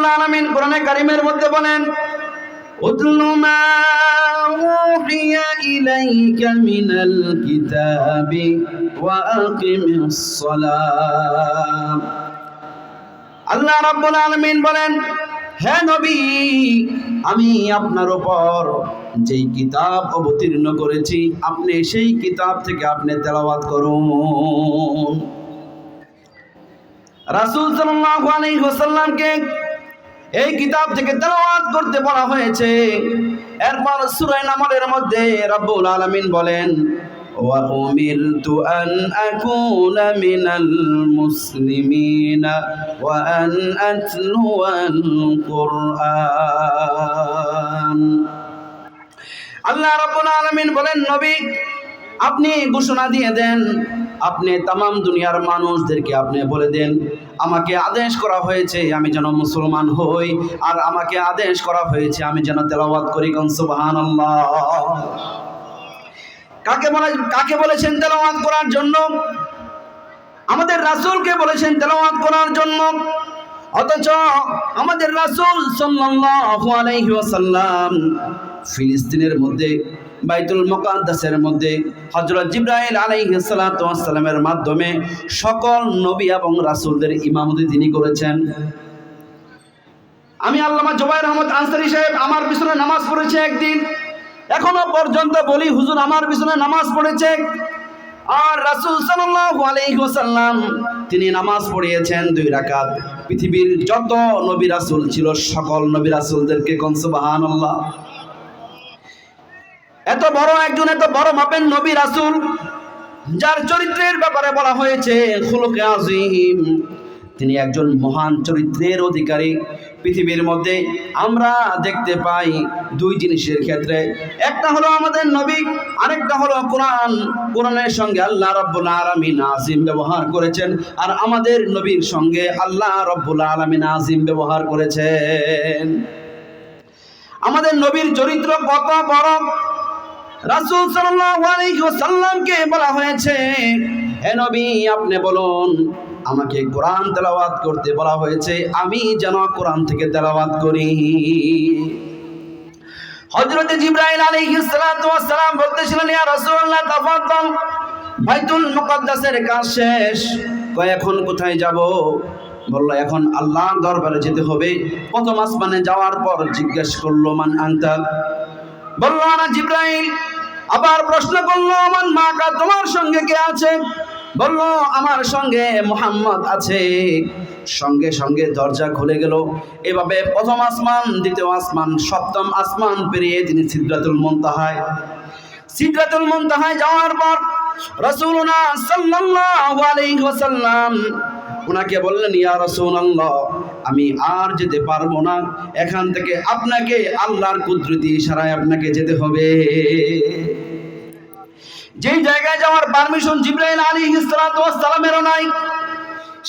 রাব্বুল আলামিন কোরআনে কারিমের মধ্যে বলেন উতলু মা উহিয়া ইলাইকা মিনাল কিতাবি ওয়া আকিমিস সালাম। আল্লাহ রাব্বুল আলামিন বলেন, হে নবী, আমি আপনার উপর যেই কিতাব অবতীর্ণ করেছি, আপনি সেই কিতাব থেকে আপনি তেলাওয়াত করুন। রাসূল সাল্লাল্লাহু আলাইহি ওয়াসাল্লামকে এই কিতাব থেকে তেলাওয়াত করতে বলা হয়েছে। এরপর সূরা নামালের মধ্যে রব্বুল আলামিন বলেন ওয়া উমিরতু আন আকুনা মিনাল মুসলিমিনা ওয়া আন আতলুয়াল কুরআন। আল্লাহ আলামিন বলেন, নবী, আপনি ঘোষণা দিয়ে দেন আপনি তামাম দুনিয়ার মানুষদেরকে আপনি বলে দেন, আমাকে আদেশ করা হয়েছে আমি যেন মুসলমান হই, আর আমাকে আদেশ করা হয়েছে আমি যেন তেলাওয়াত করি কোন সুবহানাল্লাহ। কাকে বলে, কাকে বলেছেন তেলাওয়াত করার জন্য? আমাদের রাসূলকে বলেছেন তেলাওয়াত করার জন্য। অথচ আমাদের রাসূল সাল্লাল্লাহু আলাইহি ওয়াসাল্লাম ফিলিস্তিনের মধ্যে বাইতুল মুকাদ্দাসের মধ্যে হযরত জিবরাইল আলাইহিস সালাতু ওয়াস সালামের মাধ্যমে সকল নবী এবং রাসূলদের ইমামতি তিনি করেছেন। আমি আল্লামা জুবাইর আহমদ আনসারী সাহেব আমার পিছনে নামাজ পড়েছে একদিন। এখনও পর্যন্ত বলি, হুজুর, আমার পিছনে নামাজ পড়েছে। আর রাসূল ওয়াসাল্লাম তিনি নামাজ পড়িয়েছেন দুই রাকাত। পৃথিবীর যত নবী রাসূল ছিল, সকল নবী রাসূলদেরকে কোন সুবহানাল্লাহ। এত বড় একজন, এত বড় মাপের নবী রাসূল, যার চরিত্রের ব্যাপারে বলা হয়েছে, খুলুকে আজিম তিনি একজন মহান চরিত্রের অধিকারী। পৃথিবীর মধ্যে আমরা দেখতে পাই দুই জিনিসের ক্ষেত্রে। একটা হলো আমাদের নবী, আরেকটা হলো কোরআন। কোরআনের সঙ্গে আল্লাহ রব্বুল আলমিন আজিম ব্যবহার করেছেন, আর আমাদের নবীর সঙ্গে আল্লাহ রব্বুল আলমিন আজিম ব্যবহার করেছেন। আমাদের নবীর চরিত্র কত বড় রাসূল ওয়াসাল্লামকে বলা হয়েছে, হে নবী, আপনি বলুন, আমাকে কোরআন তেলাওয়াত করতে বলা হয়েছে, আমি যেন কোরআন থেকে তেলাওয়াত করি। হযরত জিবরাইল আলাইহিস সালাতু ওয়াস সালাম বলতেছিলেন, ইয়া রাসূলুল্লাহ, তাফাদ্দাল, বাইতুল মুকাদ্দাসের কাজ শেষ কয় এখন কোথায় যাব? বলল, এখন আল্লাহর দরবারে যেতে হবে। প্রথম আসমানে যাওয়ার পর জিজ্ঞেস করল, মান আনতা? বলল না জিব্রাইল, আবার প্রশ্ন করল, আমার মা কা তোমার সঙ্গে কে আছে? বলল, আমার সঙ্গে মোহাম্মদ আছে। সঙ্গে সঙ্গে দরজা খুলে গেল। এভাবে প্রথম আসমান, দ্বিতীয় আসমান, সপ্তম আসমান পেরিয়ে তিনি সিদ্ধাতুল মন্তাহায়। সিদ্ধাতুল মন্তাহায় যাওয়ার পর রাসূলুল্লাহ সাল্লাল্লাহু আলাইহি ওয়াসাল্লাম ওনাকে বললেন, ইয়া রাসূলুল্লাহ, আমি আর যেতে পারব না। এখান থেকে আপনাকে আল্লাহর কুদরতি ইশারায় আপনাকে যেতে হবে। যেই জায়গায় যাওয়ার পারমিশন জিব্রাইল ওয়াস সালামেরও নাই,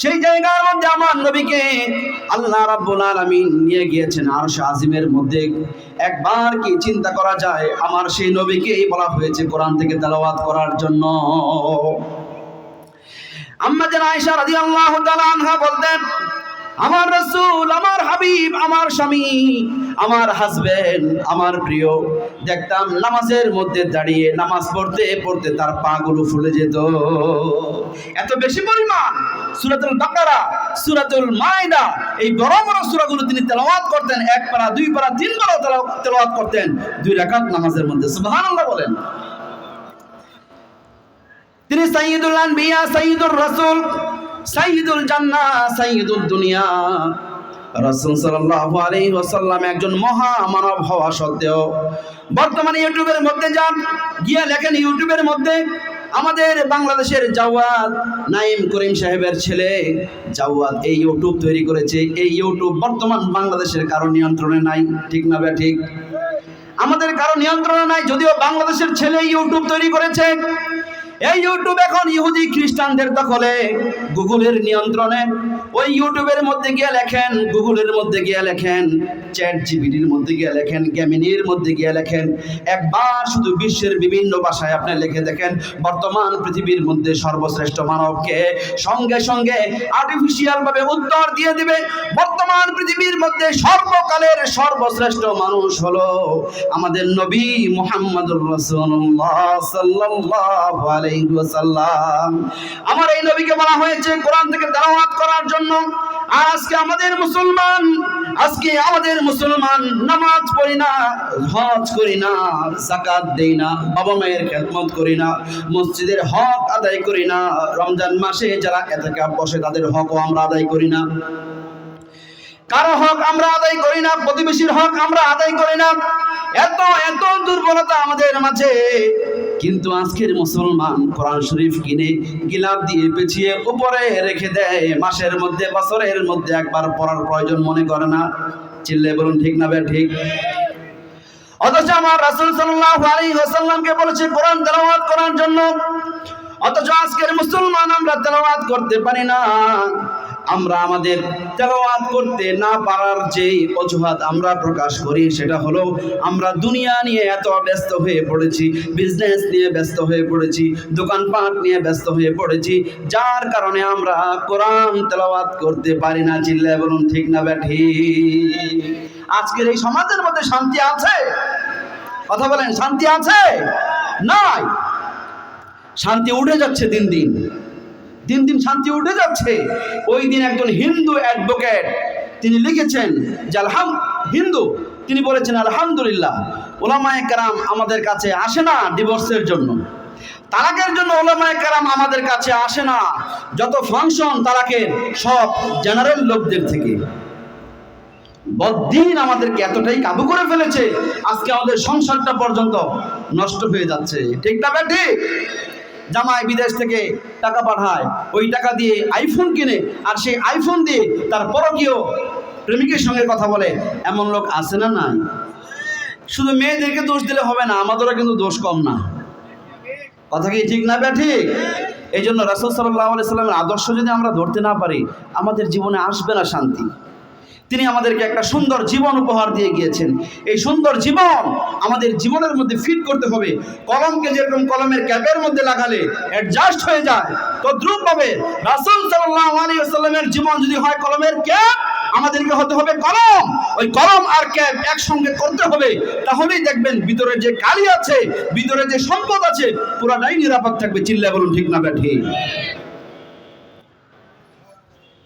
সেই জায়গার মধ্যে আমার নবীকে আল্লাহ রাব্বুল আলামিন নিয়ে গিয়েছেন আরশ আজিমের মধ্যে। একবার কি চিন্তা করা যায়, আমার সেই নবীকেই বলা হয়েছে কোরআন থেকে তেলাওয়াত করার জন্য। আনহা বলতেন, আমার রাসূল, আমার হাবিব, আমার স্বামী, আমার হাজবেন্ড আমার প্রিয়, দেখতাম নামাজের মধ্যে দাঁড়িয়ে নামাজ পড়তে পড়তে তার পা পাগুলো ফুলে যেত। এত বেশি পরিমাণ সুরাতুল বাকারা, সুরাতুল মায়দা, এই বড় বড় সূরাগুলো তিনি তেলাওয়াত করতেন, এক পারা, দুই পারা, তিন পারা তেলাওয়াত করতেন, দুই রাকাত নামাজের মধ্যে। সুবহানাল্লাহ বলেন। তিনি সাইয়্যিদুল আনবিয়া, সাইয়্যিদুর রাসূল, সাইয়্যিদুল জান্নাহ, সাইয়্যিদুদ দুনিয়া। রাসূল সাল্লাল্লাহু আলাইহি ওয়াসাল্লাম একজন মহা মানব হওয়া সত্ত্বেও বর্তমানে ইউটিউবের মধ্যে যান, গিয়ে লেখেন ইউটিউবের মধ্যে, আমাদের বাংলাদেশের জাওয়াদ নাইম করিম সাহেবের ছেলে জাওয়াদ এই ইউটিউব তৈরি করেছে। এই ইউটিউব বর্তমান বাংলাদেশের কারও নিয়ন্ত্রণে নাই। ঠিক না বে ঠিক। আমাদের কারও নিয়ন্ত্রণে নাই, যদিও বাংলাদেশের ছেলে ইউটিউব তৈরি করেছে এই ইউটিউব এখন ইহুদি খ্রিস্টানদের দখলে, গুগলের নিয়ন্ত্রণে। ওই ইউটিউবের মধ্যে গিয়ে লেখেন, গুগলের মধ্যে গিয়ে লেখেন চ্যাট জিবিটির মধ্যে গিয়ে লেখেন গ্যামিনির মধ্যে গিয়ে লেখেন। একবার শুধু বিশ্বের বিভিন্ন ভাষায় আপনি লিখে দেখেন, বর্তমান পৃথিবীর মধ্যে সর্বশ্রেষ্ঠ মানবকে সঙ্গে সঙ্গে আর্টিফিশিয়াল ভাবে উত্তর দিয়ে দিবে। বর্তমান পৃথিবীর মধ্যে সর্বকালের সর্বশ্রেষ্ঠ মানুষ হলো আমাদের নবী মুহাম্মদুর রাসূলুল্লাহ সাল্লাল্লাহু আলাইহি ওয়াসাল্লাম। আমার এই নবীকে বলা হয়েছে কোরআন থেকে তেলাওয়াত করার জন্য। আজকে আমাদের মুসলমান, আজকে আমাদের মুসলমান নামাজ পড়ি না, হজ করি না জাকাত দেই না, বাবা মায়ের খেদমত করি না, মসজিদের হক আদায় করি না, রমজান মাসে যারা এতেকাপ বসে তাদের হকও আমরা আদায় করি না। কারও হক আমরা আদায় করি না, প্রতিবেশীর হক আমরা আদায় করি না। এত এত দুর্বলতা আমাদের মাঝে। কিন্তু আজকের মুসলমান কোরআন শরীফ কিনে গিলাপ দিয়ে পেছিয়ে উপরে রেখে দেয়। মাসের মধ্যে, বছরের মধ্যে একবার পড়ার প্রয়োজন মনে করে না। চিল্লে বলুন, ঠিক না বে, ঠিক? অথচ আমার রাসূল সাল্লাল্লাহু আলাইহি ওয়াসাল্লামকে বলেছে, কোরআন তেলাওয়াত করার জন্য। অথচ আজকের মুসলমান আমরা তেলাওয়াত করতে পারি না। আমরা আমাদের তেলাওয়াত করতে না পারার যে অজুহাত আমরা প্রকাশ করি, সেটা হলো আমরা দুনিয়া নিয়ে এত ব্যস্ত হয়ে পড়েছি বিজনেস নিয়ে ব্যস্ত হয়ে পড়েছি, দোকানপাট নিয়ে ব্যস্ত হয়ে পড়েছি, যার কারণে আমরা কোরআন তেলাওয়াত করতে পারি না, চিল্লায় বলুন, ঠিক না ব্যাঠি আজকের এই সমাজের মধ্যে শান্তি আছে? কথা বলেন, শান্তি আছে? নাই। শান্তি উঠে যাচ্ছে দিন দিন। দিন দিন শান্তি উঠে যাচ্ছে। ওই দিন একজন হিন্দু অ্যাডভোকেট তিনি লিখেছেন যে আলহাম, হিন্দু, তিনি বলেছেন, আলহামদুলিল্লাহ, ওলামায় কারাম আমাদের কাছে আসে না ডিভোর্সের জন্য। তালাকের জন্য ওলামায় কারাম আমাদের কাছে আসে না। যত ফাংশন তালাকের, সব জেনারেল লোকদের থেকে। বদিন আমাদেরকে এতটাই কাবু করে ফেলেছে, আজকে আমাদের সংসারটা পর্যন্ত নষ্ট হয়ে যাচ্ছে। ঠিক না ঠিক? জামাই বিদেশ থেকে টাকা পাঠায়। ওই টাকা দিয়ে আইফোন কিনে আর সেই আইফোন দিয়ে তার পরকীয় প্রেমিকের সঙ্গে কথা বলে। এমন লোক আছে না নাই? শুধু মেয়েদেরকে দোষ দিলে হবে না, আমাদেরও কিন্তু দোষ কম না। কথা কি ঠিক না ব্যা ঠিক? এই জন্য রাসুল সাল্লাহ সাল্লামের আদর্শ যদি আমরা ধরতে না পারি, আমাদের জীবনে আসবে না শান্তি। তিনি আমাদেরকে একটা সুন্দর জীবন উপহার দিয়ে গিয়েছেন। এই সুন্দর জীবন আমাদের জীবনের মধ্যে ফিট করতে হবে। কলমকে যেরকম কলমের ক্যাপের মধ্যে লাগালে অ্যাডজাস্ট হয়ে যায় তদ্রুপ ভাবে রাসুল সাল্লামের জীবন যদি হয় কলমের ক্যাপ আমাদেরকে হতে হবে কলম। ওই কলম আর ক্যাপ একসঙ্গে করতে হবে। তাহলেই দেখবেন ভিতরে যে কালি আছে, ভিতরে যে সম্পদ আছে, পুরাটাই নিরাপদ থাকবে। চিল্লা বলুন, ঠিক না ব্যাঠি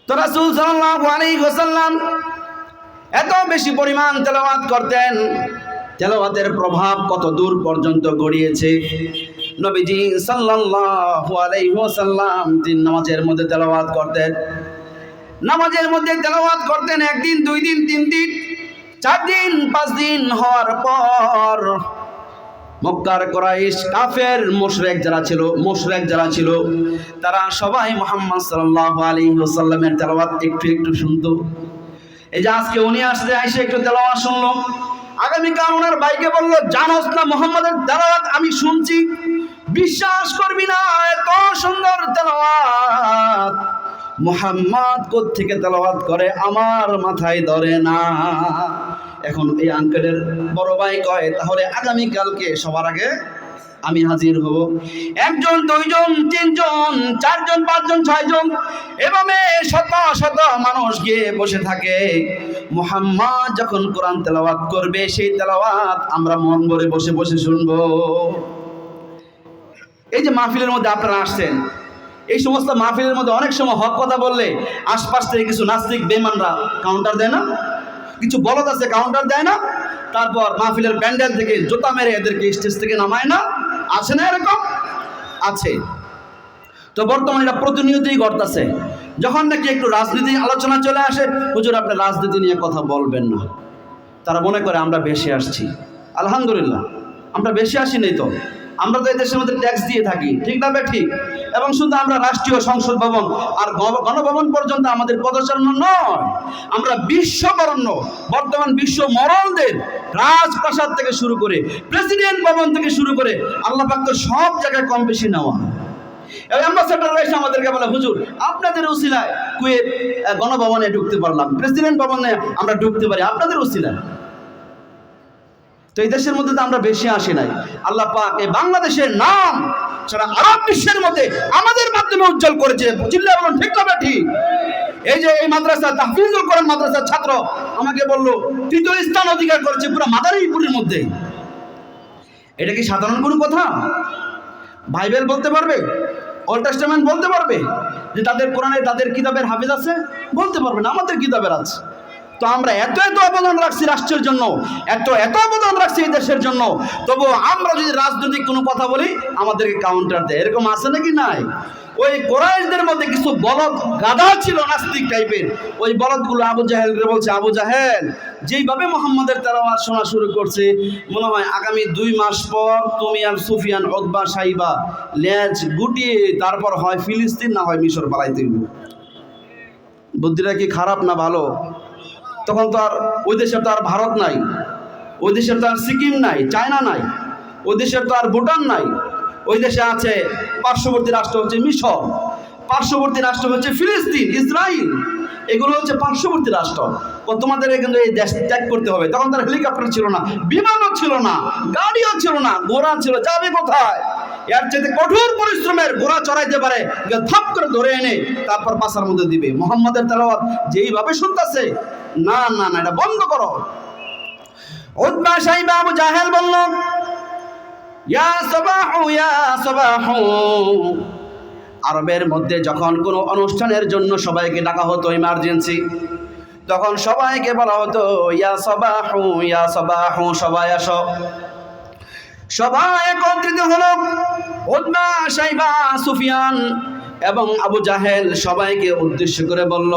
তো রাসূল সাল্লাল্লাহু আলাইহি ওয়াসাল্লাম এত বেশি পরিমাণ তেলাওয়াত করতেন। তেলাওয়াতের প্রভাব কত দূর পর্যন্ত গড়িয়েছে? নবীজি সাল্লাল্লাহু আলাইহি ওয়াসাল্লাম তিন নামাজের মধ্যে তেলাওয়াত করতেন। নামাজের মধ্যে তেলাওয়াত করতেন একদিন, দুই দিন, তিন দিন, চার দিন, পাঁচ দিন হওয়ার পর মক্কার কোরাইশ কাফের মুশরেক যারা ছিল, মুশরেক যারা ছিল, তারা সবাই মোহাম্মদ সাল্লাল্লাহু আলাইহি ওয়াসাল্লামের তেলাওয়াত একটু একটু শুনতো। এই যে আজকে উনি আসতে আইসে একটু তেলাওয়াত শুনলো। আগামীকাল ওনার বাইকে বলল, জানোস না, মোহাম্মদের তেলাওয়াত আমি শুনছি। বিশ্বাস করবি না, এত সুন্দর তেলাওয়াত। মোহাম্মদ থেকে তেলাওয়াত করে, আমার মাথায় ধরে না। এখন এই আঙ্কেলের বড় ভাই কয়, তাহলে আগামীকালকে সবার আগে আমি হাজির হব। একজন, দুইজন, তিনজন, চারজন, পাঁচজন, ছয়জন এভাবে শত শত মানুষ গিয়ে বসে থাকে। মোহাম্মদ যখন কোরআন তেলাওয়াত করবে, সেই তেলাওয়াত আমরা মন ভরে বসে বসে শুনব। এই যে মাহফিলের মধ্যে আপনারা আসছেন, এই সমস্ত মাহফিলের মধ্যে অনেক সময় হক কথা বললে আশপাশ থেকে কিছু নাস্তিক বেমানরা কাউন্টার দেয় না, কিছু বলদ আছে কাউন্টার দেয় না, তারপর মাহফিলের প্যান্ডেল থেকে জোতা মেরে এদেরকে স্টেজ থেকে নামায় না। আছে না এরকম? আছে। তো বর্তমানে এটা প্রতিনিয়তই ঘটতেছে। যখন নাকি একটু রাজনীতি আলোচনা চলে আসে, হুজুর আপনি রাজনীতি নিয়ে কথা বলবেন না। তারা মনে করে আমরা বেশি আসছি। আলহামদুলিল্লাহ, আমরা বেশি আসি নেই তো। আমরা তো এই দেশের মধ্যে ট্যাক্স দিয়ে থাকি। ঠিক না ঠিক। এবং শুধু আমরা রাষ্ট্রীয় সংসদ ভবন আর গণভবন পর্যন্ত আমাদের পদচারণ নয়, আমরা বিশ্ববরণ্য, বর্তমান বিশ্ব মরলদের রাজপ্রাসাদ থেকে শুরু করে প্রেসিডেন্ট ভবন থেকে শুরু করে আল্লাহ পাক তো সব জায়গায় কম বেশি নেওয়া। অ্যাম্বাসেডাররা এসে আমাদেরকে বলে, হুজুর, আপনাদের উসিলায় কুয়েত গণভবনে ঢুকতে পারলাম, প্রেসিডেন্ট ভবনে আমরা ঢুকতে পারি, আপনাদের উসিলায়? তো এই দেশের মধ্যে তো আমরা বেশি আসি নাই। আল্লাহ পাক এই বাংলাদেশের নাম সারা আরব বিশ্বের মধ্যে আমাদের মাধ্যমে উজ্জ্বল করেছে। চিল্লা বলুন, ঠিক হবে ঠিক এই যে এই মাদ্রাসা, তাহফিজুল কোরআন মাদ্রাসার ছাত্র আমাকে বলল, তৃতীয় স্থান অধিকার করেছে পুরো মাদারীপুরের মধ্যে। এটা কি সাধারণ কোনো কথা? বাইবেল বলতে পারবে? ওল্ড বলতে পারবে? যে তাদের কোরআনে তাদের কিতাবের হাফিজ আছে? বলতে পারবে না, আমাদের কিতাবের আছে। তো আমরা এত এত অবদান রাখছি রাষ্ট্রের জন্য, এত এত অবদান রাখছি এই দেশের জন্য। তবু আমরা যদি রাজনৈতিক কোনো কথা বলি, আমাদেরকে কাউন্টার দেয়। এরকম আছে নাকি নাই? ওই কোরআশদের মধ্যে কিছু বলদ গাধা ছিল, নাস্তিক টাইপের। ওই বলদগুলো আবু জাহেল বলছে, আবু জাহেল, যেইভাবে মোহাম্মদের তেলাওয়াত শোনা শুরু করছে, মনে হয় আগামী দুই মাস পর তুমি আর সুফিয়ান ওদবা সাইবা লেজ গুটিয়ে তারপর হয় ফিলিস্তিন, না হয় মিশর পালাইতে হইব। বুদ্ধিটা কি খারাপ না ভালো? তখন তো আর ওই দেশের তো আর ভারত নাই, ওই দেশের তো আর সিকিম নাই, চায়না নাই, ওই দেশের তো আর ভুটান নাই, ওই দেশে আছে পার্শ্ববর্তী রাষ্ট্র হচ্ছে মিশর, পার্শ্ববর্তী রাষ্ট্র হচ্ছে ফিলিস্তিন ইসরায়েল এগুলো হচ্ছে পার্শ্ববর্তী রাষ্ট্র। তোমাদের কিন্তু এই দেশ ত্যাগ করতে হবে। তখন তার হেলিকপ্টার ছিল না, বিমানও ছিল না, গাড়িও ছিল না, ঘোড়া ছিল, যাবে কোথায়? এর চেয়ে কঠোর পরিশ্রমের ঘোড়া চড়াইতে পারে থাপ করে ধরে এনে তারপর পাশার মধ্যে দিবে। মোহাম্মদের তেলাওয়াত যেইভাবে শুনতেছে না না না, এটা বন্ধ করো। উদ্বা সাইবা আবু জাহেল বলল ইয়া সবাহু ইয়া সবাহু। আরবের মধ্যে যখন কোনো অনুষ্ঠানের জন্য সবাইকে ডাকা হতো ইমার্জেন্সি তখন সবাইকে বলা হতো, ইয়া সবাহু ইয়া সবাহু, সবাই আসো। সবাই একত্রিত হলো। উদ্বা সাইবা সুফিয়ান এবং আবু জাহেল সবাইকে উদ্দেশ্য করে বলল,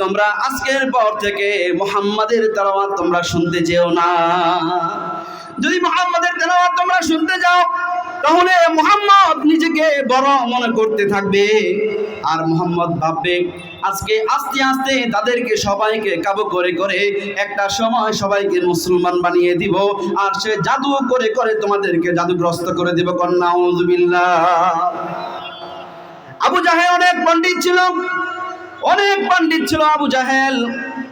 তোমরা আজকের পর থেকে মোহাম্মদের তেলাওয়াত তোমরা শুনতে যেও না। যদি মোহাম্মদের তেলাওয়াত তোমরা শুনতে যাও, তাহলে মোহাম্মদ নিজেকে বড় মনে করতে থাকবে। আর মোহাম্মদ ভাববে, আজকে আস্তে আস্তে তাদেরকে সবাইকে কাবু করে করে একটা সময় সবাইকে মুসলমান বানিয়ে দিব, আর সে জাদু করে করে তোমাদেরকে জাদুগ্রস্ত করে দিব। কন্যা আবু জাহেল অনেক পণ্ডিত ছিল, অনেক পণ্ডিত ছিল আবু জাহেল।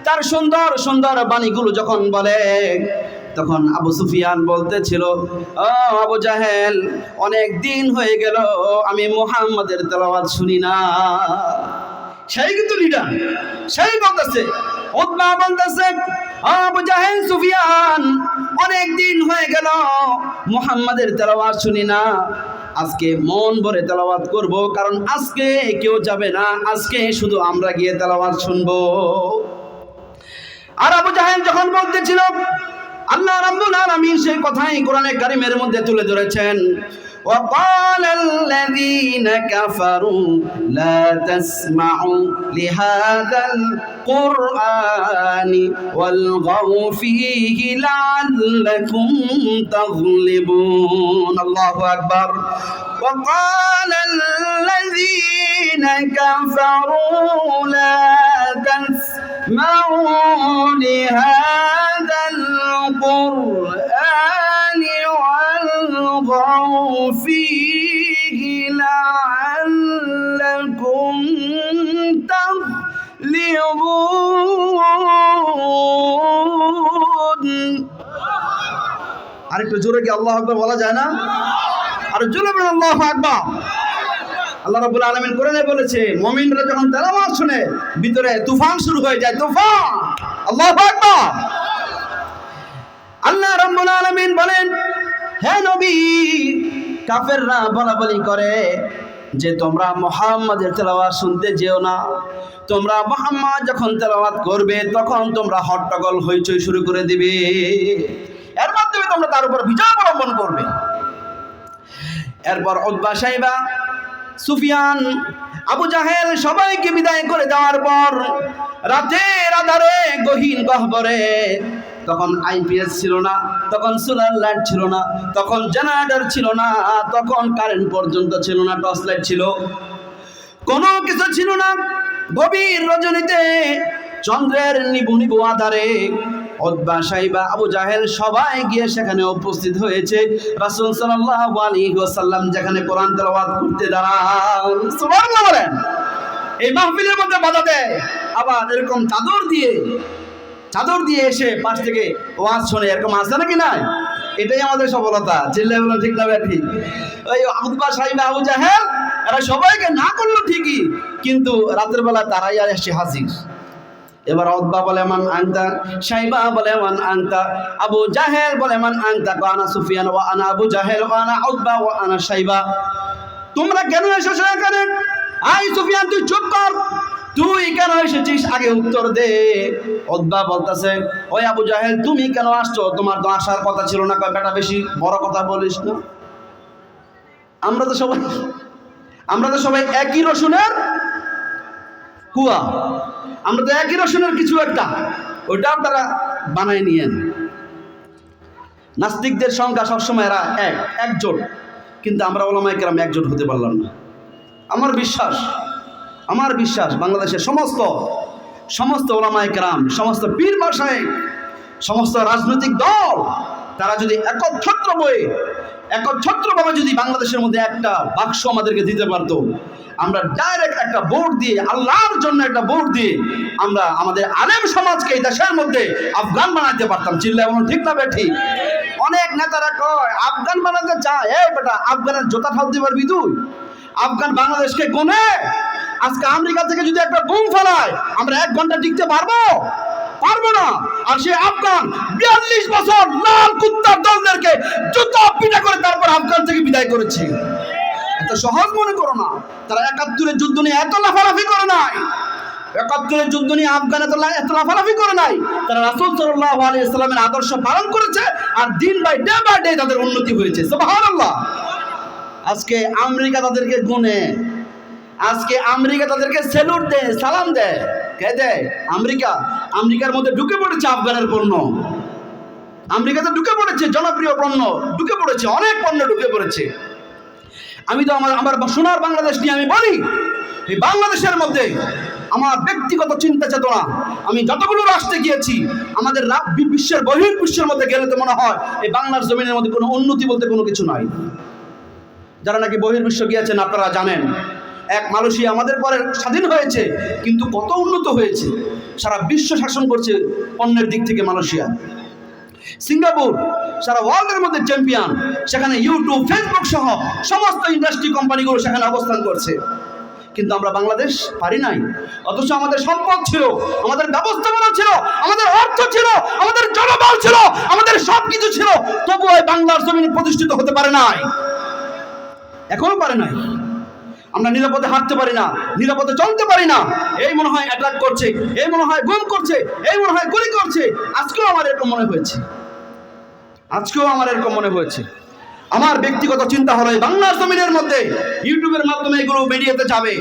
তার সুন্দর সুন্দর বাণীগুলো যখন বলে, তখন আবু সুফিয়ান বলতেছিল, ও আবু জাহেল, অনেক দিন হয়ে গেল, আমি মুহাম্মাদের তেলাওয়াত শুনি না। সেই কিন্তু লিডার সেই বলতেছে উতবা বলতেছে আবু জাহেল, সুফিয়ান, অনেক দিন হয়ে গেল, মুহাম্মাদের তেলাওয়াত শুনি না। আজকে মন ভরে তেলাওয়াত করব, কারণ আজকে কেউ যাবে না। আজকে শুধু আমরা গিয়ে তেলাওয়াত শুনব। আর আবু জাহেল যখন বলতেছিল আল্লাহ রাব্বুল আলামিন সেই কথাই কোরআনে কারিমের মধ্যে তুলে ধরেছেন وقال الذين كفروا لا تسمعوا لهذا القرآن والغوا فيه لعلكم تغلبون الله أكبر وقال الذين كفروا لا تسمعوا لهذا القرآن والغوا فيه لعلكم تغلبون আরেকটু জোরে কি আল্লাহ আকবার বলা যায় না আর জোরে বলেন আল্লাহ আকবার আল্লাহ রাব্বুল আলামিন কোরআনে বলেছে মুমিনরা যখন তেলাওয়াত শুনে ভিতরে তুফান শুরু হয়ে যায় তুফান আল্লাহু আকবার আল্লাহ রাব্বুল আলামিন বলেন, হে নবী, কাফেররা বলা বলি করে যে তোমরা মোহাম্মদের তেলাওয়াত শুনতে যেও না। তোমরা মোহাম্মদ যখন তেলাওয়াত করবে, তখন তোমরা হট্টগোল হইচই শুরু করে দিবে। এর মাধ্যমে তোমরা তার উপর বিজয় অবলম্বন করবে। এরপর উদ্বা সাহেবা, সুফিয়ান, আবু জাহেল সবাইকে বিদায় করে দেওয়ার পর রাতের আধারে গহীন গহ্বরে তখন আইপিএস ছিল না, তখন সোলার লাইট ছিল না, তখন জেনারেটর ছিল না, তখন কারেন্ট পর্যন্ত ছিল না টর্চ লাইট ছিল। কোনো কিছু ছিল না। গভীর রজনীতে চন্দ্রের নিবু নিবু আধারে ওতবা সাইবা আবু জাহেল সবাই গিয়ে সেখানে উপস্থিত হয়েছে। রাসূল সাল্লাল্লাহু আলাইহি ওয়াসাল্লাম যেখানে কোরআন তেলাওয়াত করতে দাঁড়ান এই মাহফিলের মধ্যে বাধা দেয়, আবার এরকম চাদর দিয়ে চাদর দিয়ে এসে পাশ থেকে ওয়াজ শোনে, এরকম আছে নাকি নাই? এটাই আমাদের সফলতা চিল্লাই বলেন ঠিক না ঠিক ওই আবুদবা সাহিব, আবু জাহেল, এরা সবাইকে না করল ঠিকই, কিন্তু রাতের বেলা তারাই আর এসে হাজির। এবার অদ্বা বলে, মান আংতা সাইবা বলে, মান আংতা আবু জাহেল বলে, মান আংতা আনা সুফিয়ান ও আনা আবু জাহেল ও আনা উতবা ও আনা সাইবা। তোমরা কেন এসেছ এখানে? আই সুফিয়ান, তুই চুপ কর। তুই কেন এসেছিস? আগে উত্তর দে। অদ্বা বলতেছে, ওই আবু জাহেল, তুমি কেন আসছো? তোমার তো আসার কথা ছিল না। বেটা, বেশি বড় কথা বলিস না। আমরা তো সবাই, আমরা তো সবাই একই রসুনের কুয়া। আমরা তো একই রসুনের কিছু একটা ওইটা আপনারা বানায় নিয়েন। নাস্তিকদের সংখ্যা সবসময় এরা এক, একজোট। কিন্তু আমরা ওলামায় কেরাম একজোট হতে পারলাম না। আমার বিশ্বাস আমার বিশ্বাস বাংলাদেশের সমস্ত সমস্ত ওলামায় গ্রাম সমস্ত পীর মাসায় সমস্ত রাজনৈতিক দল, তারা যদি একচ্ছত্র বয়ে একচ্ছত্রভাবে যদি বাংলাদেশের মধ্যে একটা বাক্স আমাদেরকে দিতে পারতো, আমরা ডাইরেক্ট একটা বোর্ড দিয়ে, আল্লাহর জন্য একটা বোর্ড দিয়ে, আমরা আমাদের আলেম সমাজকে এই দেশের মধ্যে আফগান বানাইতে পারতাম। চিল্লা এবং ঠিক না ঠিক অনেক নেতারা কয়, আফগান বানাতে চায়? এই বেটা, আফগানের জোতা ঠালতে পারবি তুই আফগান বাংলাদেশকে কোনে আজকে আমেরিকা থেকে যদি একটা বুম ফেলায়, আমরা এক ঘণ্টা টিকতে পারব? পারব না। আর সে আফগান বিয়াল্লিশ বছর লাল কুত্তার দলদেরকে জুতো পিটা করে তারপর আফগান থেকে বিদায় করেছে। এত সহজ মনে করো না। তারা একাত্তরের যুদ্ধ নিয়ে এত লাফালাফি করে নাই। একাত্তরের যুদ্ধ নিয়ে আফগান এত এত লাফালাফি করে নাই। তারা রাসুল সাল্লাহ আলী ইসলামের আদর্শ পালন করেছে আর দিন বাই ডে বাই ডে তাদের উন্নতি হয়েছে। সুবহানাল্লাহ। আজকে আমেরিকা তাদেরকে গুনে। আজকে আমেরিকা তাদেরকে সেলুট দেয়, সালাম দেয়। কে দেয়? আমেরিকা। আমেরিকার মধ্যে ঢুকে পড়েছে আফগানের পণ্য। আমেরিকাতে ঢুকে পড়েছে জনপ্রিয় পণ্য। ঢুকে পড়েছে, অনেক পণ্য ঢুকে পড়েছে। আমি তো আমার আমার সোনার বাংলাদেশ নিয়ে আমি বলি, এই বাংলাদেশের মধ্যে আমার ব্যক্তিগত চিন্তা চেতনা, আমি যতগুলো রাষ্ট্রে গিয়েছি, আমাদের বিশ্বের বহির বিশ্বের মধ্যে গেলে তো মনে হয় এই বাংলার জমিনের মধ্যে কোনো উন্নতি বলতে কোনো কিছু নাই। যারা নাকি বহির্বিশ্ব গিয়েছেন আপনারা জানেন, এক মালয়েশিয়া আমাদের পরে স্বাধীন হয়েছে, কিন্তু কত উন্নত হয়েছে, সারা বিশ্ব শাসন করছে পণ্যের দিক থেকে মালয়েশিয়া। সিঙ্গাপুর, সারা ওয়ার্ল্ডের মধ্যে চ্যাম্পিয়ন, সেখানে ইউটিউব, ফেসবুক সহ সমস্ত ইন্ডাস্ট্রি কোম্পানিগুলো সেখানে অবস্থান করছে। কিন্তু আমরা বাংলাদেশ পারি নাই, অথচ আমাদের সম্পদ ছিল, আমাদের ব্যবস্থাপনা ছিল, আমাদের অর্থ ছিল, আমাদের জনবল ছিল, আমাদের সব কিছু ছিল, তবুও বাংলার জমিনে প্রতিষ্ঠিত হতে পারে নাই। এখনও পারে নাই। আমরা নিরাপদে হাঁটতে পারি না, নিরাপদে চলতে পারি না। এই মনে হয় অ্যাটাক করছে, এই মনে হয় গুম করছে, এই মনে হয় গুলি করছে। আজকেও আমার এরকম মনে হয়েছে। আজকেও আমার এরকম মনে হয়েছে। আমার ব্যক্তিগত চিন্তা হলো বাংলার জমিনের মধ্যে ইউটিউবের মাধ্যমে এগুলো মিডিয়াতে যাবে।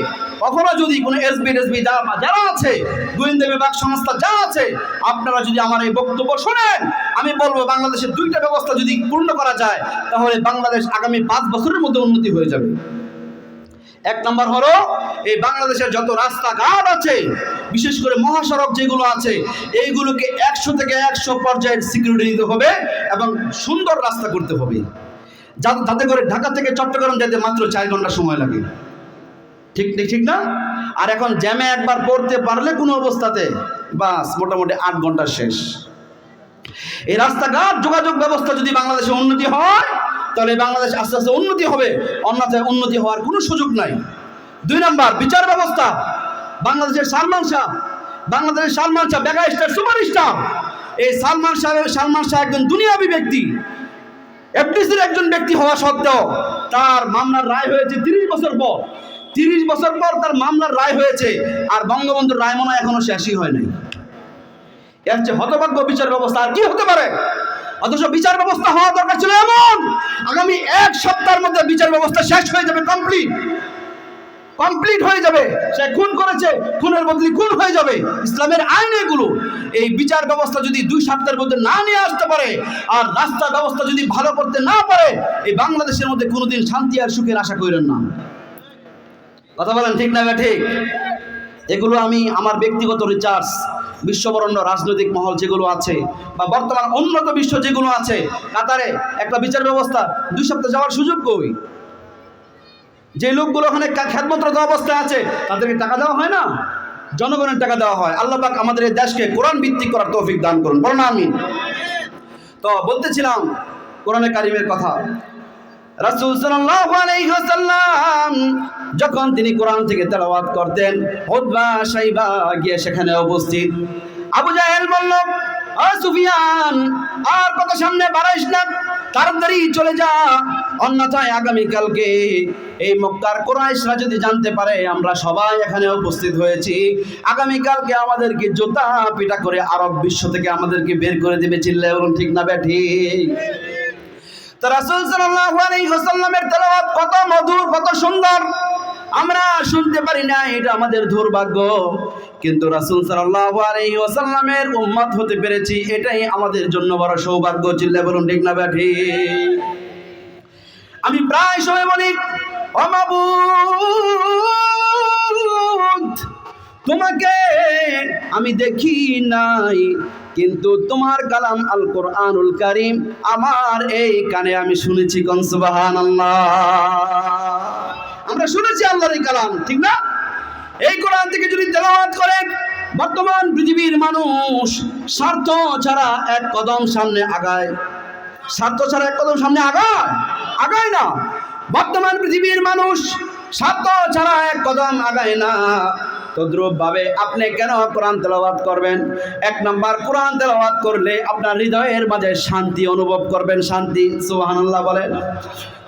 কখনো যদি কোনো এসবি এসবি যারা আছে, গোয়েন্দা বিভাগ সংস্থা যা আছে, আপনারা যদি আমার এই বক্তব্য শোনেন, আমি বলব বাংলাদেশের দুইটা ব্যবস্থা যদি পূর্ণ করা যায়, তাহলে বাংলাদেশ আগামী পাঁচ বছরের মধ্যে উন্নতি হয়ে যাবে। এক নম্বর হলো, এই বাংলাদেশের যত রাস্তাঘাট আছে, বিশেষ করে মহাসড়ক যেগুলো আছে, এইগুলোকে একশো থেকে একশো পর্যায়ের সিকিউরিটি দিতে হবে এবং সুন্দর রাস্তা করতে হবে। যাতে করে ঢাকা থেকে চট্টগ্রাম যেতে মাত্র চার ঘণ্টা সময় লাগে। ঠিক ঠিক না? আর এখন জ্যামে একবার পড়তে পারলে কোনো অবস্থাতে বাস মোটামুটি আট ঘণ্টা শেষ। এই রাস্তাঘাট যোগাযোগ ব্যবস্থা যদি বাংলাদেশে উন্নতি হয়, তাহলে বাংলাদেশ আস্তে আস্তে উন্নতি হবে। অন্যথায় উন্নতি হওয়ার কোনো সুযোগ নাই। দুই নম্বর, বিচার ব্যবস্থা। বাংলাদেশের সালমান শাহ, বাংলাদেশের Salman Shah mega star super star এই সালমান শাহ সালমান শাহ একজন দুনিয়াবী ব্যক্তি। এফডিসির একজন ব্যক্তি হওয়া সত্ত্বেও তার মামলার রায় হয়েছে তিরিশ বছর পর। তিরিশ বছর পর তার মামলার রায় হয়েছে আর বঙ্গবন্ধুর রায় মনে এখনও শেষই হয় নাই। এর যে হতভাগ্য বিচার ব্যবস্থা আর কি হতে পারে? অথচ বিচার ব্যবস্থা হওয়া দরকার ছিল এমন। আগামী এক সপ্তাহের মধ্যে বিচার ব্যবস্থা শেষ হয়ে যাবে কমপ্লিট কমপ্লিট হয়ে যাবে। সে খুন করেছে, খুনের বদলি খুন হয়ে যাবে। ইসলামের আইন এগুলো। এই বিচার ব্যবস্থা যদি দুই সপ্তাহের মধ্যে না নিয়ে আসতে পারে, আর রাস্তা ব্যবস্থা যদি ভালো করতে না পারে, এই বাংলাদেশের মধ্যে কোনোদিন শান্তি আর সুখের আশা করেন না। কথা বলেন ঠিক না ঠিক? এগুলো আমি আমার ব্যক্তিগত রিচার্জ বিশ্ববরণ্য রাজনৈতিক মহল যেগুলো আছে, বা বর্তমান উন্নত বিশ্ব যেগুলো আছে, কাতারে একটা বিচার ব্যবস্থা দুই সপ্তাহ যাওয়ার সুযোগ কই? যে লোকগুলো ওখানে খ্যাতমন্ত্রত অবস্থায় আছে, তাদেরকে টাকা দেওয়া হয় না? জনগণের টাকা দেওয়া হয়। আল্লাহ পাক আমাদের এই দেশকে কোরআন ভিত্তিক করার তৌফিক দান করুন। বলো না আমি তো বলতেছিলাম কোরআনে কারিমের কথা। যখন তিনি কোরআন থেকে তেলাওয়াত করতেন গিয়ে সেখানে উপস্থিত। আবু জাহেল বলল আর কত সামনে বাড়াইস না। তাড়াতাড়ি চলে যা। অন্যথায় আগামীকালকে এই মক্কার কোরাইশরা যদি জানতে পারে, আমরা সবাই এখানে উপস্থিত হয়েছি। আগামীকালকে আমাদেরকে জোতা পিটা করে আরব বিশ্ব থেকে আমাদেরকে বের করে দেবে চিল্লা বলুন, ঠিক না বে, ঠিক? তো রাসূল সাল্লাল্লাহু আলাইহি ওয়াসাল্লামের তেলাওয়াত কত মধুর, কত সুন্দর। আমরা শুনতে পারি না, এটা আমাদের দুর্ভাগ্য। কিন্তু রাসূল সাল্লাল্লাহু আলাইহি ওয়াসাল্লামের উম্মত হতে পেরেছি, এটাই আমাদের জন্য বড় সৌভাগ্য। চিল্লা বলুন, ঠিক না ব্যাঠি? আমি প্রায় সময় বলি ও মাবুদ তোমাকে আমি দেখি নাই, কিন্তু তোমার কালাম আল কোরআনুল কারিম আমার এই কানে আমি শুনেছি কোন সুবহানাল্লাহ। আমরা শুনেছি আল্লাহর কালাম, ঠিক না? এই কোরআন থেকে যদি তেলাওয়াত করে, বর্তমান পৃথিবীর মানুষ স্বার্থ ছাড়া এক কদম সামনে আগায়। স্বার্থ ছাড়া এক কদম সামনে আগায়? আগায় না। বর্তমান পৃথিবীর মানুষ স্বার্থ ছাড়া এক কদম আগায় না। তদ্রুপ ভাবে আপনি কেন কোরআন তেলাওয়াত করবেন? এক নাম্বার, কোরআন তেলাওয়াত করলে আপনার হৃদয়ের মাঝে শান্তি অনুভব করবেন, শান্তি, সুবহানাল্লাহ বলেন।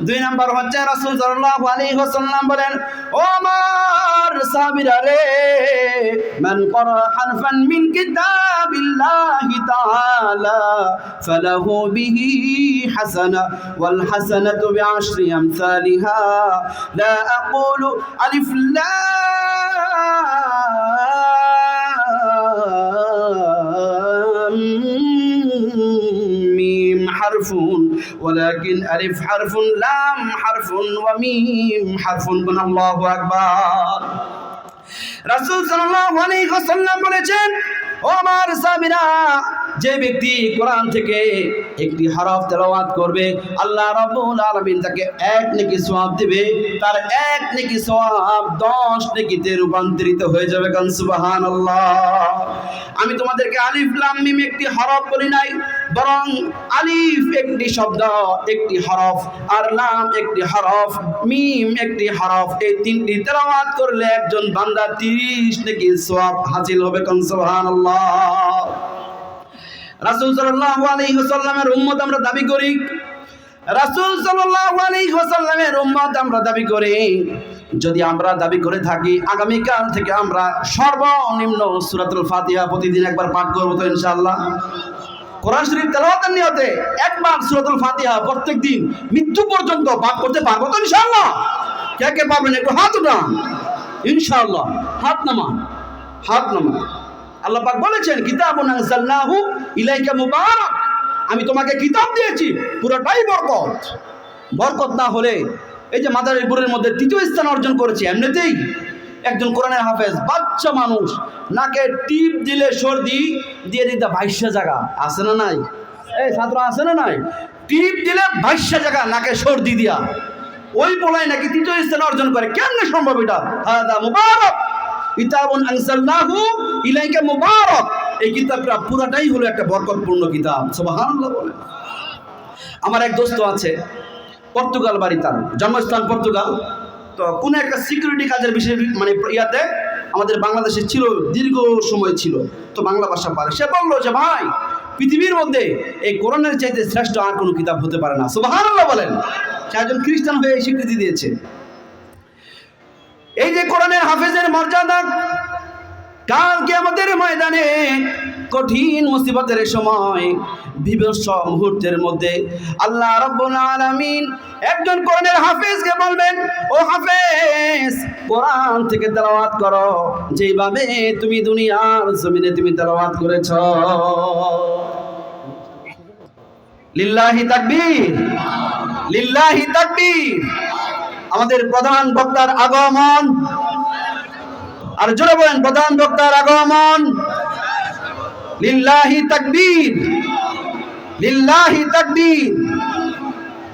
দুই নাম্বার হচ্ছে রাসূল সাল্লাল্লাহু আলাইহি ওয়াসাল্লাম বলেন, ও আমার সাহাবীরা রে, মান ক্বারা হারফান মিন কিতাবিল্লাহি তাআলা, ফালাহু বিহি হাসানা, ওয়াল হাসানাতু বিআশরি আমসালিহা, লা আকুলু আলিফ লাম ميم حرف ولكن ألف حرف لام حرف وميم حرف قل الله أكبر রাসূল সাল্লাল্লাহু আলাইহি ওয়াসাল্লাম বলেছেন ও আমার সাবিরা যে ব্যক্তি কোরআন থেকে একটি হরফ তেলাওয়াত করবে, আল্লাহ রাব্বুল আলামিন তাকে এক নেকি সওয়াব দিবে। তার এক নেকি সওয়াব 10 নেকিতে রূপান্তরিত হয়ে যাবে কান সুবহানাল্লাহ। আমি তোমাদেরকে আলিফ, লাম, মিম একটি হরফ বলি নাই, বরং আলিফ একটি শব্দ, একটি হরফ, আর লাম একটি হরফ, মিম একটি হরফ। এই তিনটি তেলাওয়াত করলে একজন বান্দা 30 নেকি সওয়াব হাসিল হবে কোন সুবহানাল্লাহ। রাসূল ওয়াসাল্লামের উম্মত আমরা দাবি করি। রাসূল ওয়াসাল্লামের উম্মত আমরা দাবি করি। যদি আমরা দাবি করে থাকি, আগামীকাল থেকে আমরা সর্বনিম্ন সূরাতুল ফাতিহা প্রতিদিন একবার পাঠ করব তো ইনশাআল্লাহ। কোরআন শরীফ তেলাওয়াতের নিয়তে একবার সূরাতুল ফাতিহা প্রত্যেকদিন মৃত্যু পর্যন্ত পাঠ করতে পারব তো ইনশাআল্লাহ? কে কে পারবেন একটু হাত উঠান। ইনশাআল্লাহ, হাত নামান হাত নামান। আল্লাহ বলেছেন কিতাব আনজালনাহু ইলাইকা মুবারাক। আমি তোমাকে কিতাব দিয়েছি, পুরোটাই বরকত। বরকত না হলে এই যে মাদারীপুরের মধ্যে তৃতীয় স্থান অর্জন করেছে, এমনিতেই একজন কোরআনের হাফেজ, বাচ্চা মানুষ, নাকে টিপ দিলে সর্দি দিয়ে দিতে বাইশা জায়গা, আছে না নাই? এই ছাত্র আছে না নাই? টিপ দিলে বাইশা জায়গা, নাকে সর্দি দিয়া। ওই বলাই নাকি তৃতীয় স্থান অর্জন করে, কেমনে সম্ভব এটা? মুবারক। কিতাবুন আনসালনাহু ইলাইকা মুবারক। এই কিতাবটা পুরাটাই হলো একটা বরকতপূর্ণ কিতাব। সুবহানাল্লাহ বলে। আমার এক দোস্ত আছে, পর্তুগাল বাড়ি তার। জন্মস্থান পর্তুগাল। তো কোন একটা সিকিউরিটি কাজের বিষয়ে মানে ইয়াতে আমাদের বাংলাদেশে ছিল, দীর্ঘ সময় ছিল। তো বাংলা ভাষা পারে। সে বলল যে, ভাই, পৃথিবীর মধ্যে এই কোরআনের চাইতে শ্রেষ্ঠ আর কোনো কিতাব হতে পারে না। সুবহানাল্লাহ বলেন। সে একজন খ্রিস্টান হয়ে স্বীকৃতি দিয়েছে। এই যে কোরআনের হাফেজের মর্যাদা কালকে আমাদের ময়দানে কঠিন মুসিবতের সময় বিভৎস মুহূর্তের মধ্যে আল্লাহ রাব্বুল আলামিন একজন কোরআনের হাফেজকে বলবেন, ও হাফেজ, কোরআন থেকে তেলাওয়াত করো। যেভাবে তুমি দুনিয়ার জমিনে তুমি তেলাওয়াত করেছ। লিল্লাহি তাকবীর লিল্লাহি তাকবীর। আমাদের প্রধান বক্তার আগমন। আর জোরে বলেন প্রধান বক্তার আগমন। লিল্লাহি তাকবীর। লিল্লাহি তাকবীর।